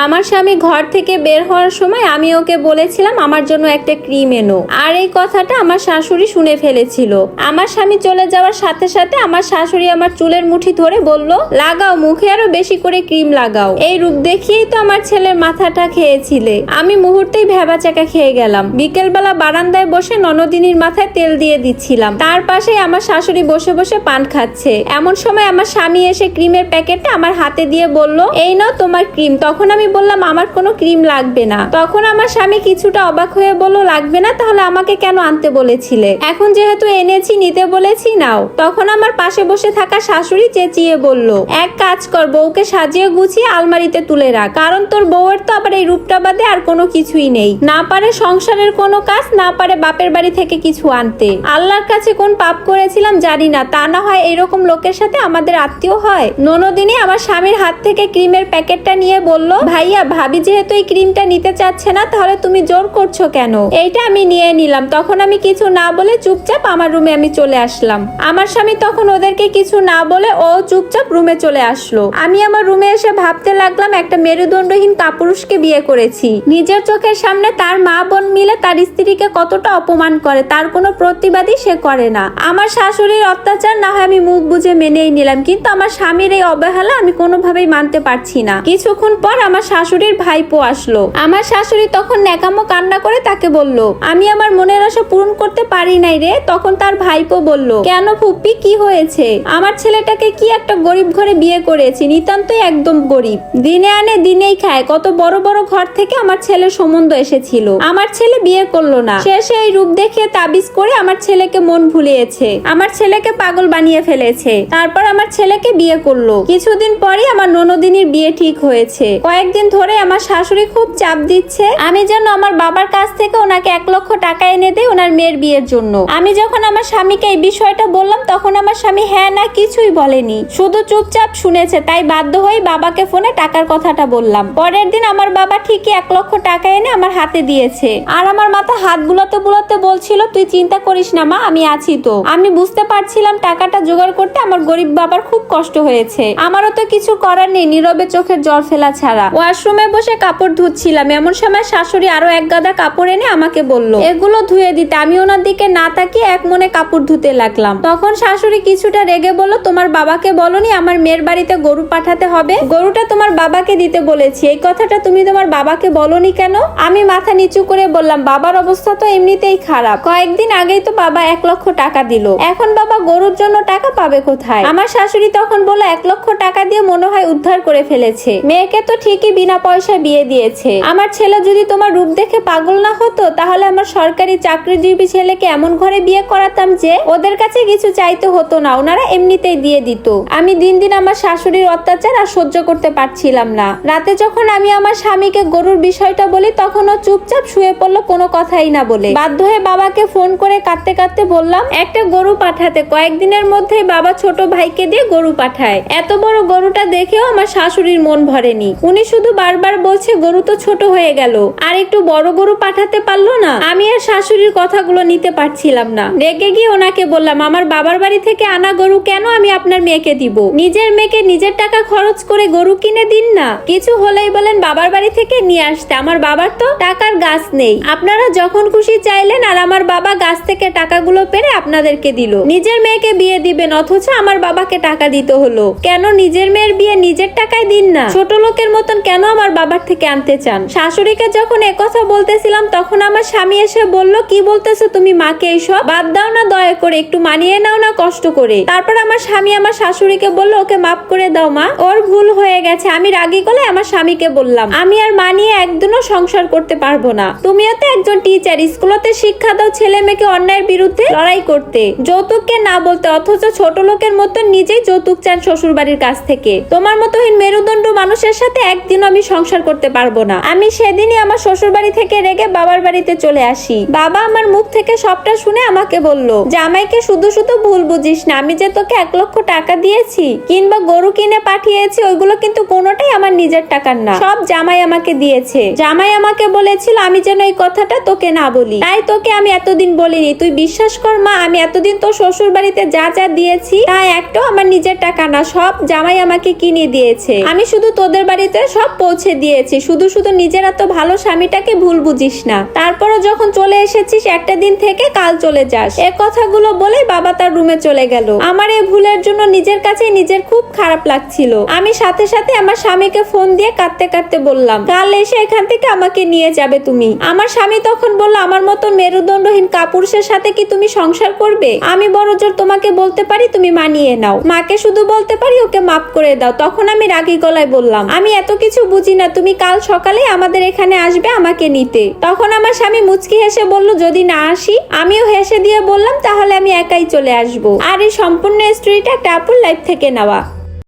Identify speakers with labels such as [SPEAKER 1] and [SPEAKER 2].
[SPEAKER 1] আমার স্বামী ঘর থেকে বের হওয়ার সময় আমি ওকে বলেছিলাম আমার জন্য একটা ক্রিম এনো। আর এই কথাটা আমার শাশুড়ি শুনে ফেলেছিল। আমার স্বামী চলে যাওয়ার সাথে সাথে আমার শাশুড়ি আমার চুলের মুঠি ধরে বলল, লাগাও, মুখে আরও বেশি করে ক্রিম লাগাও। এই রূপ দেখিয়েই তো আমার ছেলের মাথাটা খেয়েছিলে। আমি মুহূর্তেই ভেবা চাকা খেয়ে গেলাম। বিকেলবেলা বারান্দায় বসে ননদিনীর মাথায় তেল দিয়ে দিচ্ছিলাম। তার পাশেই আমার শাশুড়ি বসে বসে পান খাচ্ছে। এমন সময় আমার স্বামী এসে ক্রিমের প্যাকেটটা আমার হাতে দিয়ে বলল, এই নাও তোমার ক্রিম। তখন আমি বললাম, আমার কোনো ক্রিম লাগবে না। তখন আমার স্বামী কিছুটা অবাক হয়ে বলল, লাগবে না? তাহলে আমাকে কেন আনতে বলেছিলে? এখন যেহেতু এনেছি, নিতে বলেছি, নাও। তখন আমার পাশে বসে থাকা শাশুড়ি চেঁচিয়ে বলল, এক কাজ কর, বউকে সাজিয়ে গুছিয়ে আলমারিতে তুলে রাখ। কারণ তোর বউয়ের তো আবার এই রূপটা বাদে আর কোনো কিছুই নেই। না পারে সংসারের কোনো কাজ, না পারে বাপের বাড়ি থেকে কিছু আনতে। আল্লাহর কাছে কোন পাপ করেছিলাম জানি না। তা না হয় এরকম লোকের সাথে আমাদের আত্মীয় হয়? ননদিনী আমার স্বামীর হাত থেকে ক্রিমের প্যাকেটটা নিয়ে বলল ভাইয়া, ভাবি যেহেতু এই ক্রিমটা নিতে চাচ্ছে না, তাহলে তুমি জোর করছ কেন? এইটা আমি নিয়ে নিলাম। তখন আমি কিছু না বলে চুপচাপ আমার রুমে আমি চলে আসলাম। আমার স্বামী তখন ওদেরকে কিছু না বলে ও চুপচাপ রুমে চলে আসলো। আমি আমার রুমে এসে ভাবতে লাগলাম, একটা মেরুদণ্ডহীন কাপুরুষকে বিয়ে করেছি। নিজের চোখের সামনে তার মা বোন মিলে তার স্ত্রীকে কতটা অপমান করে, তার কোনো প্রতিবাদই সে করে না। আমার শাশুড়ির অত্যাচার না হয় আমি মুখ বুঝে মেনেই নিলাম, কিন্তু আমার স্বামীর এই অবহেলা আমি কোনোভাবেই মানতে পারছি না। কিছুক্ষণ পর আমার শাশুড়ির ভাইপো আসলো। আমার শাশুড়ি তখন ন্যাকামো কান্না করে তাকে বলল, আমি আমার মনের আশা পূরণ করতে পারি নাই রে। তখন তার ভাইপো বলল, কেন ফুপ্পি, কি হয়েছে? আমার ছেলেটাকে কি একটা গরিব ঘরে বিয়ে করেছি? নিতান্তই একদম গরিব। দিনে আনে দিনেই খায়। কত বড় বড় ঘর থেকে আমার ছেলের সম্বন্ধ এসেছিল। আমার ছেলে বিয়ে করল না। শেষে এই রূপ দেখে তাবিজ করে আমার ছেলেকে মন ভুলিয়েছে। আমার ছেলেকে পাগল বানিয়ে ফেলেছে। তারপর আমার ছেলেকে বিয়ে করল। কিছুদিন পরে আমার ননদিনীর বিয়ে ঠিক হয়েছে। কয়েকদিন ধরে আমার শাশুড়ি খুব চাপ দিচ্ছে। আমি যেন আমার বাবার কাছ থেকে ওনাকে এক লক্ষ টাকা এনে দেই ওনার মেয়ের বিয়ের জন্য। আমি যখন আমার স্বামীকে এই বিষয়টা বললাম, তখন আমার স্বামী হ্যাঁ না কিছুই বলেনি। শুধু চুপচাপ শুনেছে, তাই বাধ্য হয়ে বাবাকে ফোনে টাকার কথাটা বললাম। পরের দিন আমার বাবা ঠিকই এক লক্ষ টাকা এনে আমার হাতে দিয়েছে। আর আমার মাথা হাত বুলাতে বুলাতে বলছিল, তুই চিন্তা করিস না মা, আমি আছি তো। আমি বুঝতে পারছিলাম টাকাটা জোগাড় করতে আমার গরিব বাবার খুব কষ্ট হয়েছে। আমারও তো কিছু করার নেই, নীরবে চোখের জল ফেলা ছাড়া। ওয়াশরুমে বসে কাপড় ধুচ্ছিলাম। এমন সময় শাশুড়ি আরও এক গাদা কাপড় এনে আমাকে বলল, এগুলো ধুয়ে দিতে। আমি ওনার দিকে না তাকিয়ে এক মনে কাপড় ধুতে লাগলাম। তখন শাশুড়ি কিছুটা রেগে বলল, তোমার বাবাকে বলনি আমার মেয়ের বাড়িতে গরু পাঠাতে হবে? গরুটা তোমার বাবাকে দিতে বলেছি। এই কথাটা তুমি তোমার বাবাকে বলনি কেন? আমি মাথা নিচু করে বললাম, বাবার অবস্থা তো এমনিতেই খারাপ। কয়েকদিন আগেই তো বাবা এক লক্ষ টাকা দিল। এখন বাবা গরুর জন্য টাকা পাবে কোথায়? আমার শাশুড়ি তখন বলল, এক লক্ষ টাকা দিয়ে মনে হয় উদ্ধার করে ফেলেছে। মেয়েকে তো ঠিকই বিনা পয়সা বিয়ে দিয়েছে। আমার ছেলে যদি তোমার রূপ দেখে পাগল না হতো, তাহলে আমার সরকারি চাকরিজীবী ছেলেকে এমন ঘরে বিয়ে করাতাম যে ওদের কাছে কিছু চাইতে হতো না, ওনারা এমনিতেই দিয়ে দিত। আমি দিন দিন আমার শাশুড়ির অত্যাচার আর সহ্য করতে পারছিলাম না। রাতে যখন আমি আমার স্বামীকে গরুর বিষয়টা বলি, তখন ও চুপচাপ শুয়ে পড়ল কোনো কথাই না বলে। বাধ্য হয়ে বাবাকে ফোন করে কাঁদতে কাঁদতে বললাম, একটা গরু পাঠাতে। কয়েকদিনের মধ্যেই বাবা ছোট ভাইকে দিয়ে গরু পাঠায়। এত বড় গরুটা দেখেও আমার শাশুড়ির মন ভরেনি। উনি শুধু বারবার বলছে গরু তো ছোট হয়ে গেল। আর একটু বড় গরু পাঠাতে পারল না? আমি আর শাশুড়ির কথাগুলো নিতে পারছিলাম না। রেগে গিয়ে ওনাকে বললাম, আমার বাবার বাড়ি থেকে আনা গরু কেন আমি আপনার মেয়েকে দিব? নিজের মেয়েকে নিজের টাকা খরচ করে গরু কিনে দিন না। কিছু হলেই বলেন বাবার বাড়ি থেকে নিয়ে আসতে। আমার বাবার তো টাকার গাছ নেই। আপনারা যখন খুশি চাইলেন আর আমার বাবা গাছ থেকে টাকাগুলো পেরে আপনাদেরকে দিল। নিজের মেয়েকে বিয়ে দিবেন, অথচ আমার বাবাকে টাকা দিতে হলো। কেন নিজের মেয়ের বিয়ে নিজের টাকায় দিন না? ছোট লোকের মতন কেন আমার বাবার থেকে আনতে চান? শাশুড়িকে যখন একথা বলতেছিলাম, তখন আমার স্বামী এসে বলল, কি বলতেছো তুমি মাকে এইসব বাদ দাও না, দয়া করে, একটু মানিয়ে নাও না কষ্ট করে। তারপর আমার স্বামী আমার শাশুড়িকে বলল, ওকে মাফ করে দাও মা, ওর ভুল হয়ে গেছে, আমি রাগি গলে আমার স্বামীকে বললাম, আমি আর মানিয়ে একদিনও সংসার করতে পারব না। তুমিও তো একজন টিচার স্কুলতে শিক্ষা দাও ছেলে মেয়েকে অন্যায়ের বিরুদ্ধে লড়াই করতে। যৌতুককে না বলতে, অথচ ছোট লোকের মতো নিজেই যৌতুক চান শ্বশুর বাড়ির কাছ থেকে। তোমার মতোহীন মেরুদণ্ড মানুষের সাথে একদিনও আমি সংসার করতে পারব না। আমি সেদিনই আমার শ্বশুর বাড়ি থেকে রেগে বাবার বাড়িতে চলে আসি। বাবা আমার মুখ থেকে সবটা শুনে আমাকে বলল, জামাইকে শুধু শুধু ভুল বুঝিস না, আমি যে তোকে এক লক্ষ টাকা দিয়েছি কিংবা গরু কিনে পাঠিয়েছি, ওইগুলো কিন্তু কোনোটাই আমার নিজের টাকার না। সব জামাই আমাকে দিয়েছে। জামাই আমাকে বলেছিল, আমি যেন এই কথাটা তোকে না বলি। তাই তোকে আমি এতদিন বলিনি। তুই বিশ্বাস কর মা, আমি এতদিন তোর শ্বশুর বাড়িতে যা যা দিয়েছি, তা একটাও আমার নিজের টাকা না। সব জামাই আমাকে কিনে দিয়েছে। আমি শুধু তোদের বাড়িতে সব সব পৌঁছে দিয়েছি। শুধু শুধু নিজের এত ভালো স্বামীটাকে ভুল বুঝিস না। তারপরও যখন চলে এসেছিস, একটা দিন থেকে কাল চলে যাস। এ কথাগুলো বলে বাবা তার রুমে চলে গেল। আমার এই ভুলের জন্য নিজের কাছে নিজের খুব খারাপ লাগছিল। আমি সাথে সাথে আমার স্বামীকে ফোন দিয়ে কাঁদতে কাঁদতে বললাম, কাল এসে এখান থেকে আমাকে নিয়ে যাবে তুমি। আমার স্বামী তখন বলল, আমার মতো মেরুদণ্ডহীন কাপুরুষের সাথে কি তুমি সংসার করবে? আমি বড় জোর তোমাকে বলতে পারি, তুমি মানিয়ে নাও। মাকে শুধু বলতে পারি, ওকে মাফ করে দাও। তখন আমি রাগী গলায় বললাম, আমি এত কিছু বুঝি না, তুমি কাল সকালে আমাদের এখানে আসবে আমাকে নিতে। তখন আমার স্বামী মুচকি হেসে বলল, যদি না আসি? আমিও হেসে দিয়ে বললাম, তাহলে আমি একাই চলে আসব। আর এই সম্পূর্ণ স্টোরিটা একটা লাইফ থেকে নেওয়া।